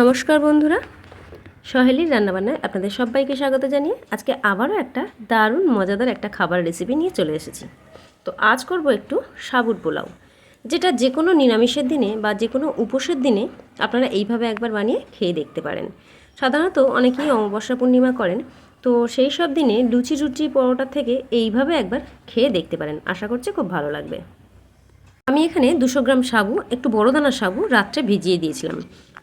নমস্কার বন্ধুরা। সহেলির রান্নাবান্নায় আপনাদের সবাইকে স্বাগত জানিয়ে আজকে আবারও একটা দারুণ, মজাদার একটা খাবার রেসিপি নিয়ে চলে এসেছি। তো আজ করব একটু সাবুর পোলাও, যেটা যে কোনো নিরামিষের দিনে বা যে কোনো উপোসের দিনে আপনারা এইভাবে একবার বানিয়ে খেয়ে দেখতে পারেন। সাধারণত অনেকেই অমাবস্যা পূর্ণিমা করেন, তো সেই সব দিনে লুচি রুচি পরোটা থেকে এইভাবে একবার খেয়ে দেখতে পারেন। আশা করছি খুব ভালো লাগবে। আমি এখানে দুশো গ্রাম সাবু একটু বড় দানার সাবু রাত্রে ভিজিয়ে দিয়েছিলাম।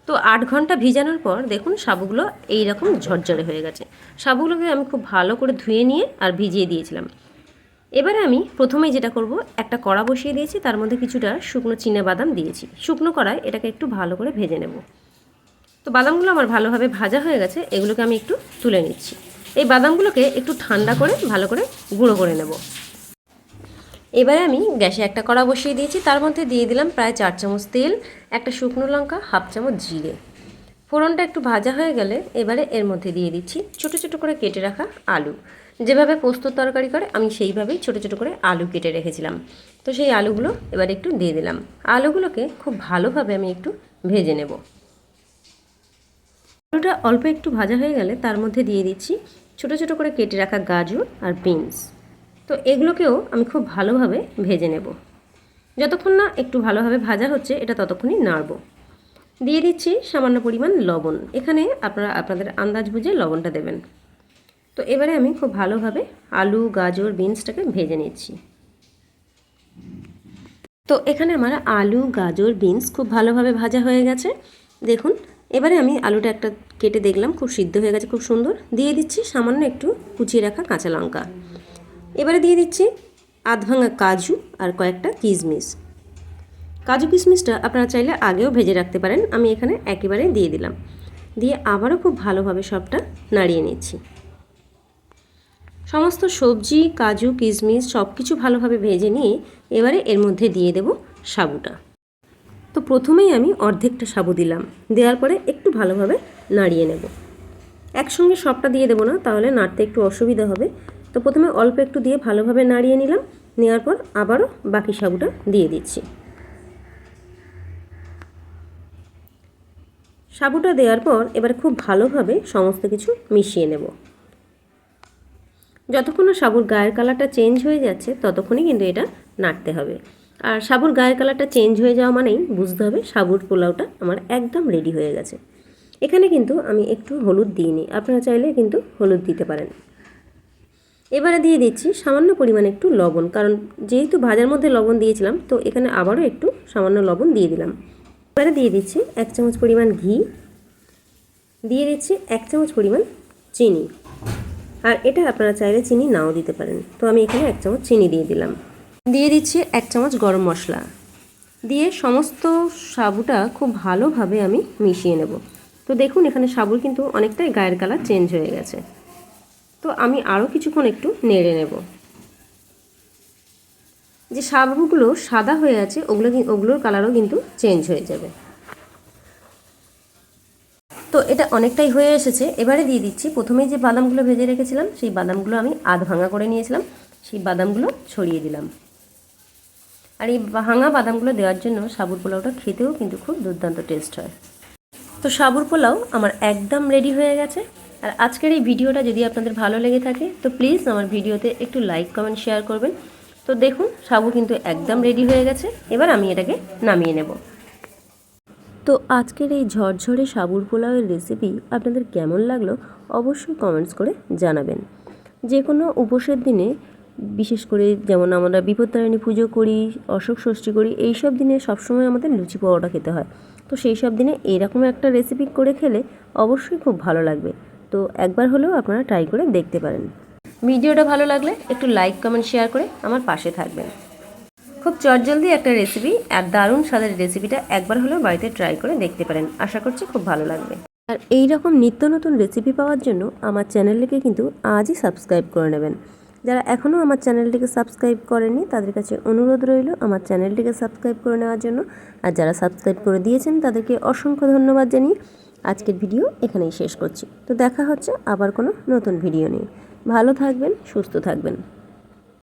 তো আট ঘণ্টা ভিজানোর পর দেখুন সাবুগুলো এইরকম ঝরঝরে হয়ে গেছে। সাবুগুলোকে আমি খুব ভালো করে ধুয়ে নিয়ে আর ভিজিয়ে দিয়েছিলাম। এবারে আমি প্রথমেই যেটা করব, একটা কড়া বসিয়ে দিয়েছি, তার মধ্যে কিছুটা শুকনো চিনে বাদাম দিয়েছি। শুকনো কড়ায় এটাকে একটু ভালো করে ভেজে নেব। তো বাদামগুলো আমার ভালোভাবে ভাজা হয়ে গেছে, এগুলোকে আমি একটু তুলে নিচ্ছি। এই বাদামগুলোকে একটু ঠান্ডা করে ভালো করে গুঁড়ো করে নেব। এবারে আমি গ্যাসে একটা কড়া বসিয়ে দিয়েছি, তার মধ্যে দিয়ে দিলাম প্রায় চার চামচ তেল, একটা শুকনো লঙ্কা, হাফ চামচ জিরে। ফোড়নটা একটু ভাজা হয়ে গেলে এবারে এর মধ্যে দিয়ে দিচ্ছি ছোটো ছোটো করে কেটে রাখা আলু। যেভাবে পোস্ত তরকারি করে, আমি সেইভাবেই ছোটো ছোটো করে আলু কেটে রেখেছিলাম। তো সেই আলুগুলো এবার একটু দিয়ে দিলাম। আলুগুলোকে খুব ভালোভাবে আমি একটু ভেজে নেব। আলুটা অল্প একটু ভাজা হয়ে গেলে তার মধ্যে দিয়ে দিচ্ছি ছোটো ছোটো করে কেটে রাখা গাজর আর বিনস। তো এগুলোকেও আমি খুব ভালোভাবে ভেজে নেব। যতক্ষণ না একটু ভালোভাবে ভাজা হচ্ছে, এটা ততক্ষণই নাড়ব। দিয়ে দিচ্ছি সামান্য পরিমাণ লবণ। এখানে আপনারা আপনাদের আন্দাজ বুঝে লবণটা দেবেন। তো এবারে আমি খুব ভালোভাবে আলু, গাজর, বিনসটাকে ভেজে নিচ্ছি। তো এখানে আমার আলু, গাজর, বিনস খুব ভালোভাবে ভাজা হয়ে গেছে। দেখুন, এবারে আমি আলুটা একটা কেটে দেখলাম, খুব সিদ্ধ হয়ে গেছে, খুব সুন্দর। দিয়ে দিচ্ছি সামান্য একটু কুচিয়ে রাখা কাঁচা লঙ্কা। এবারে দিয়ে দিচ্ছি আধ ভাঙা কাজু আর কয়েকটা কিশমিশ। কাজু কিশমিশটা আপনারা চাইলে আগেও ভেজে রাখতে পারেন, আমি এখানে একেবারে দিয়ে দিলাম। দিয়ে আবারও খুব ভালোভাবে সবটা নাড়িয়ে নিচ্ছি। সমস্ত সবজি, কাজু, কিশমিশ সব কিছু ভালোভাবে ভেজে নিয়ে এবারে এর মধ্যে দিয়ে দেব সাবুটা। তো প্রথমেই আমি অর্ধেকটা সাবু দিলাম, দেওয়ার পরে একটু ভালোভাবে নাড়িয়ে নেব। একসঙ্গে সবটা দিয়ে দেবো না, তাহলে নাড়তে একটু অসুবিধা হবে। তো প্রথমে অল্প একটু দিয়ে ভালোভাবে নাড়িয়ে নিলাম। নেওয়ার পর আবারও বাকি সাবুটা দিয়ে দিচ্ছি। সাবুটা দেওয়ার পর এবার খুব ভালোভাবে সমস্ত কিছু মিশিয়ে নেব। যতক্ষণ না সাবুর গায়ের কালারটা চেঞ্জ হয়ে যাচ্ছে, ততক্ষণই কিন্তু এটা নাড়তে হবে। আর সাবুর গায়ের কালারটা চেঞ্জ হয়ে যাওয়া মানেই বুঝতে হবে সাবুর পোলাওটা আমার একদম রেডি হয়ে গেছে। এখানে কিন্তু আমি একটু হলুদ দিইনি, আপনারা চাইলে কিন্তু হলুদ দিতে পারেন। এবারে দিয়ে দিচ্ছি সামান্য পরিমাণে একটু লবণ, কারণ যেহেতু ভাজার মধ্যে লবণ দিয়েছিলাম, তো এখানে আবারও একটু সামান্য লবণ দিয়ে দিলাম। এবারে দিয়ে দিচ্ছি এক চামচ পরিমাণ ঘি, দিয়ে দিচ্ছি এক চামচ পরিমাণ চিনি, আর এটা আপনারা চাইলে চিনি নাও দিতে পারেন। তো আমি এখানে এক চামচ চিনি দিয়ে দিলাম। দিয়ে দিচ্ছি এক চামচ গরম মশলা, দিয়ে সমস্ত সাবুটা খুব ভালোভাবে আমি মিশিয়ে নেব। তো দেখুন এখানে সাবুর কিন্তু অনেকটাই গায়ের কালার চেঞ্জ হয়ে গেছে। তো আমি আরও কিছুক্ষণ একটু নেড়ে নেব। যে সাবুগুলো সাদা হয়ে আছে, ওগুলো ওগুলোর কালারও কিন্তু চেঞ্জ হয়ে যাবে। তো এটা অনেকটাই হয়ে এসেছে। এবারে দিয়ে দিচ্ছি। প্রথমেই যে বাদামগুলো ভেজে রেখেছিলাম, সেই বাদামগুলো আমি আধ ভাঙা করে নিয়েছিলাম। সেই বাদামগুলো ছড়িয়ে দিলাম। আর এই ভাঙা বাদামগুলো দেওয়ার জন্য সাবুর পোলাওটা খেতেও কিন্তু খুব দুর্দান্ত টেস্ট হয়। তো সাবুর পোলাও আমার একদম রেডি হয়ে গেছে। আর আজকের এই ভিডিওটা যদি আপনাদের ভালো লেগে থাকে, তো প্লিজ আমার ভিডিওতে একটু লাইক কমেন্ট শেয়ার করবেন। তো দেখুন, সাবু কিন্তু একদম রেডি হয়ে গেছে। এবার আমি এটাকে নামিয়ে নেব। তো আজকের এই ঝরঝরে সাবুর পোলাওয়ের রেসিপি আপনাদের কেমন লাগল অবশ্যই কমেন্টস করে জানাবেন। যে কোনো উপোসের দিনে, বিশেষ করে যেমন আমরা বিপত্তারিণী পুজো করি, অশোক ষষ্ঠী করি এই সব দিনে সবসময় আমাদের লুচি পরোটা খেতে হয়। তো সেই সব দিনে এরকম একটা রেসিপি করে খেলে অবশ্যই খুব ভালো লাগবে। তো একবার হলেও আপনারা ট্রাই করে দেখতে পারেন। ভিডিওটা ভালো লাগলে একটু লাইক কমেন্ট শেয়ার করে আমার পাশে থাকবেন। খুব চটজলদি একটা রেসিপি আর দারুণ স্বাদের রেসিপিটা একবার হলেও বাড়িতে ট্রাই করে দেখতে পারেন। আশা করছি খুব ভালো লাগবে। আর এই রকম নিত্য নতুন রেসিপি পাওয়ার জন্য আমার চ্যানেলটিকে কিন্তু আজই সাবস্ক্রাইব করে নেবেন। যারা এখনও আমার চ্যানেলটিকে সাবস্ক্রাইব করেনি তাদের কাছে অনুরোধ রইল আমার চ্যানেলটিকে সাবস্ক্রাইব করে নেওয়ার জন্য। আর যারা সাবস্ক্রাইব করে দিয়েছেন, তাদেরকে অসংখ্য ধন্যবাদ জানিয়ে আজকের ভিডিও এখানেই শেষ করছি। তো দেখা হচ্ছে আবার কোনো নতুন ভিডিও নিয়ে। ভালো থাকবেন, সুস্থ থাকবেন।